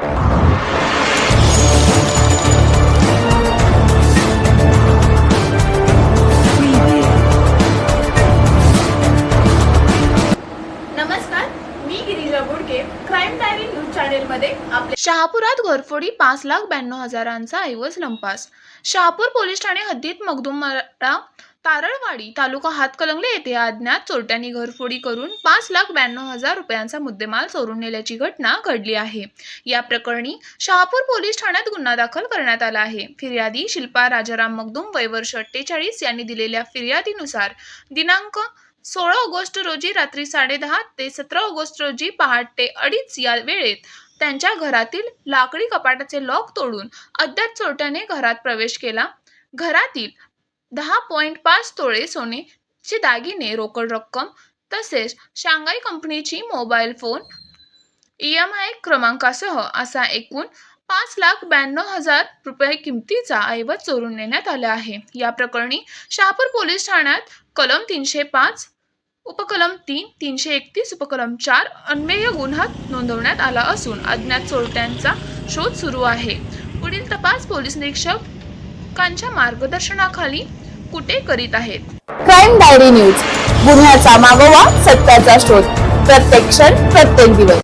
you Girija crime diary news आपले शहापुरात घरफोडी पाच लाख ब्याण्णव हजारांचा ऐवज लंपास. शहापूर पोलीस ठाणे हद्दीत मगदुमरा तारळवाडी तालुका हातकलंगले येथे अज्ञात चोरट्यांनी घरफोडी करून पाच लाख ब्याण्णव हजार रुपयांचा मुद्देमाल चोरून नेल्याची घटना घडली आहे. या प्रकरणी शहापूर पोलीस ठाण्यात गुन्हा दाखल करण्यात आला आहे. फिर्यादी शिल्पा राजाराम मगदुम वय वर्ष अठ्ठेचाळीस यांनी दिलेल्या फिर्यादीनुसार दिनांक सोळा ऑगस्ट रोजी रात्री साडेदहा ते सतरा ऑगस्ट रोजी पहाटे अडीच या वेळेत त्यांच्या घरातील लाकडी कपाटाचे लॉक तोडून अज्ञात चोरट्याने घरात प्रवेश केला. घरातील दहा पॉईंट पाच तोळे सोनेचे दागिने रोकड रक्कम तसेच शांघाई कंपनीची mobile phone E M I क्रमांकासह असा एकूण पाच लाख ब्याण्णव हजार रुपये किमतीचा ऐवज चोरून नेण्यात आला आहे. या प्रकरणी शहापूर पोलीस ठाण्यात कलम तीनशे पाच उपकलम तीन तीनशे एकतीस उपकलम चार अन्वय गुन्हा नोंदवण्यात आला असून अज्ञात चोरट्यांचा शोध सुरू आहे. पुढील तपास पोलीस निरीक्षकांच्या मार्गदर्शनाखाली कुठे करीत आहेत? Crime diary news. गुन्ह्याचा मागोवा सत्याचा शोध. प्रत्येक क्षण प्रत्येक दिवस.